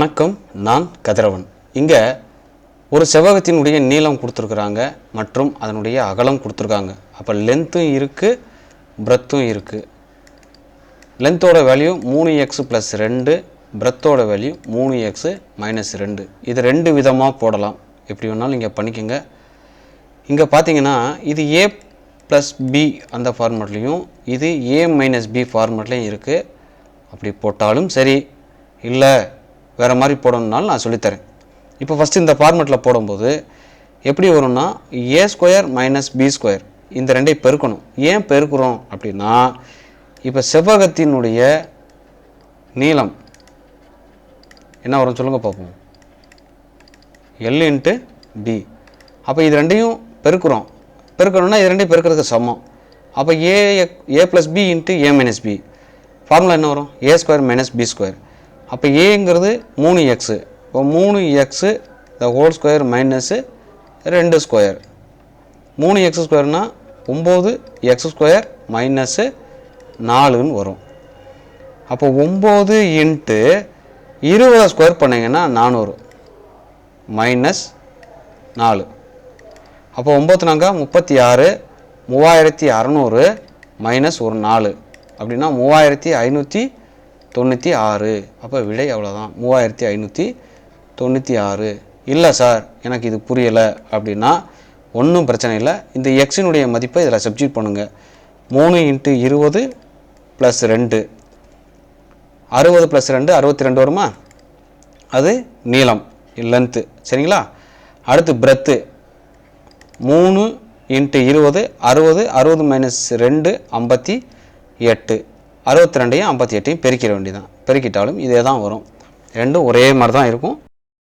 வணக்கம் நான் கதிரவன். இங்கே ஒரு செவ்வகத்தினுடைய நீளம் கொடுத்துருக்குறாங்க மற்றும் அதனுடைய அகலம் கொடுத்துருக்காங்க. அப்போ லென்த்தும் இருக்குது பிரெத்தும் இருக்குது லென்த்தோட வேல்யூ மூணு எக்ஸ் ப்ளஸ் ரெண்டு பிரெத்தோட வேல்யூ மூணு எக்ஸு மைனஸ் ரெண்டு. இது ரெண்டு விதமாக போடலாம். எப்படி வேணாலும் இங்கே பண்ணிக்கோங்க. இங்கே பார்த்தீங்கன்னா இது ஏ ப்ளஸ் பி அந்த ஃபார்மேட்லேயும் இது ஏ மைனஸ் பி ஃபார்மேட்லேயும் இருக்குது அப்படி போட்டாலும் சரி. இல்லை வேறு மாதிரி போடணுன்னாலும் நான் சொல்லித்தரேன். இப்போ ஃபஸ்ட்டு இந்த ஃபார்மெட்டில் போடும்போது எப்படி வரும்னா a square minus b square இந்த ரெண்டையும் பெருக்கணும். ஏன் பெருக்கிறோம் அப்படின்னா இப்போ செவ்வகத்தினுடைய நீளம் என்ன வரும் சொல்லுங்கள் பார்ப்போம். எல் இன்ட்டு பி அப்போ இது ரெண்டையும் பெருக்கிறோம். பெருக்கணும்னா இது ரெண்டையும் பெருக்கிறதுக்கு சமம். அப்போ a a plus b into a minus b formula என்ன வரும்? A square minus b square அப்போ ஏங்கிறது மூணு எக்ஸு இப்போ மூணு x the whole square minus ரெண்டு ஸ்கொயர் மூணு எக்ஸ் ஸ்கொயர்னால் ஒம்பது எக்ஸ் ஸ்கொயர் மைனஸு நாலுன்னு வரும். அப்போ ஒம்பது இன்ட்டு இருபதை ஸ்கொயர் பண்ணிங்கன்னா நானூறு. மைனஸ் நாலு. அப்போ ஒம்பத்து நாங்க முப்பத்தி ஆறு மூவாயிரத்தி அறநூறு மைனஸ் ஒரு நாலு. அப்படின்னா மூவாயிரத்தி ஐநூற்றி தொண்ணூற்றி ஆறு. அப்போ விடை அவ்வளோதான் மூவாயிரத்தி ஐநூற்றி தொண்ணூற்றி ஆறு. இல்லை சார் எனக்கு இது புரியலை அப்படின்னா ஒன்றும் பிரச்சனை இல்லை. இந்த எக்ஸினுடைய மதிப்பை இதில் சப்ஜெக்ட் பண்ணுங்கள் மூணு இன்ட்டு இருபது ப்ளஸ் ரெண்டு. அறுபது ப்ளஸ் ரெண்டு அறுபத்தி ரெண்டு வருமா? அது நீளம் லென்த்து சரிங்களா? அடுத்து பிரெத்து மூணு இன்ட்டு இருபது அறுபது அறுபது மைனஸ் ரெண்டு ஐம்பத்தி எட்டு. அறுபத்தி ரெண்டையும் ஐம்பத்தி எட்டையும் பெருக்கிட வேண்டியதான் பெருக்கிட்டாலும் இதே தான் வரும். ரெண்டும் ஒரே மாதிரி தான் இருக்கும்.